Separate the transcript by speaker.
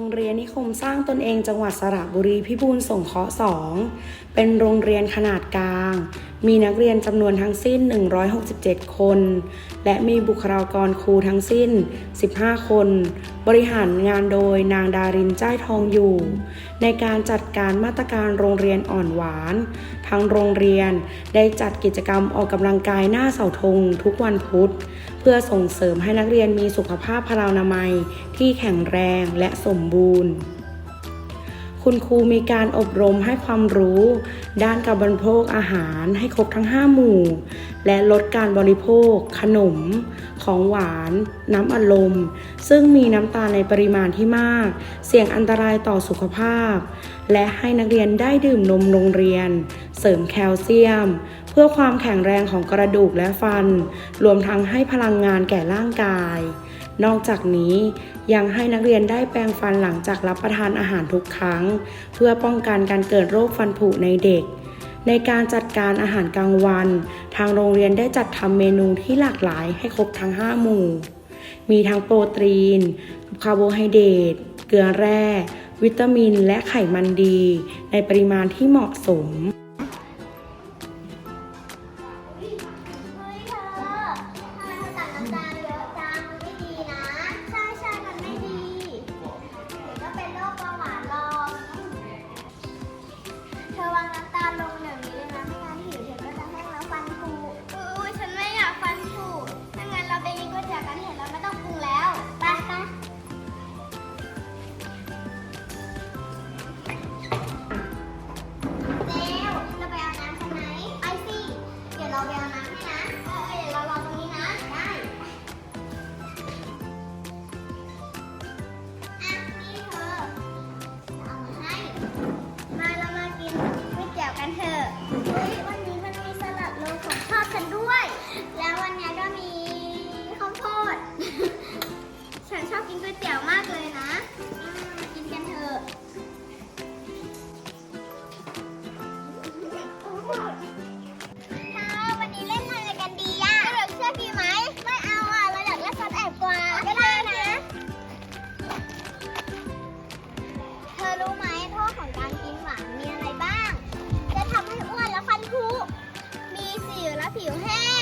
Speaker 1: งเรียนนิคมสร้างตนเองจังหวัดสระบุรีพิบูลสงเคราะห์2เป็นโรงเรียนขนาดกลาง มีนักเรียนจำนวนทั้งสิ้น 167 คน และมีบุคลากรครูทั้งสิ้น 15 คน บริหารงานโดยนางดารินจ้ายทองอยู่ ในการจัดการมาตรการโรงเรียนอ่อนหวาน ทางโรงเรียนได้จัดกิจกรรมออกกำลังกายหน้าเสาธงทุกวันพุธ เพื่อส่งเสริมให้นักเรียนมีสุขภาพพลานามัยที่แข็งแรงและสมบูรณ์ คุณครูมีการอบรมให้ความรู้ ด้านการบริโภคอาหารให้ครบทั้ง 5 หมู่ และลดการบริโภค ขนม ของหวาน น้ำอัดลม ซึ่งมีน้ำตาลในปริมาณที่มาก เสี่ยงอันตรายต่อสุขภาพ และให้นักเรียนได้ดื่มนมโรงเรียน เสริมแคลเซียม เพื่อความแข็งแรงของกระดูกและฟัน รวมทั้งให้พลังงานแก่ร่างกาย นอกจากนี้ยังให้นักเรียนได้แปรงฟันหลังจากรับประทานอาหารทุกครั้ง เพื่อป้องกันการเกิดโรคฟันผุในเด็ก ในการจัดการอาหารกลางวัน ทางโรงเรียนได้จัดทำเมนูที่หลากหลายให้ครบทั้ง 5 หมู่ มีทั้งโปรตีน คาร์โบไฮเดรต เกลือแร่ วิตามิน และไขมันดี ในปริมาณที่เหมาะสม
Speaker 2: งน้ำตาลงเดี๋ยวนี้เลยนะ ไม่งั้นผิวเธอก็จะแห้งแล้วฟันผุอุ้ยฉันไม่อยากฟันผุถ้างั้นเราไปกินก๋วยเตี๋ยวกันเถอะเราไม่ต้องปรุงแล้ว ไปไป เร็วเราไปเอาน้ำใช่ไหมไปสิ เดี๋ยวเราไปเอาน้ำให้นะ เออเออเดี๋ยวเรารอตรงนี้นะ ได้ อะนี่เธอเอามาให้ ผิวแห้ง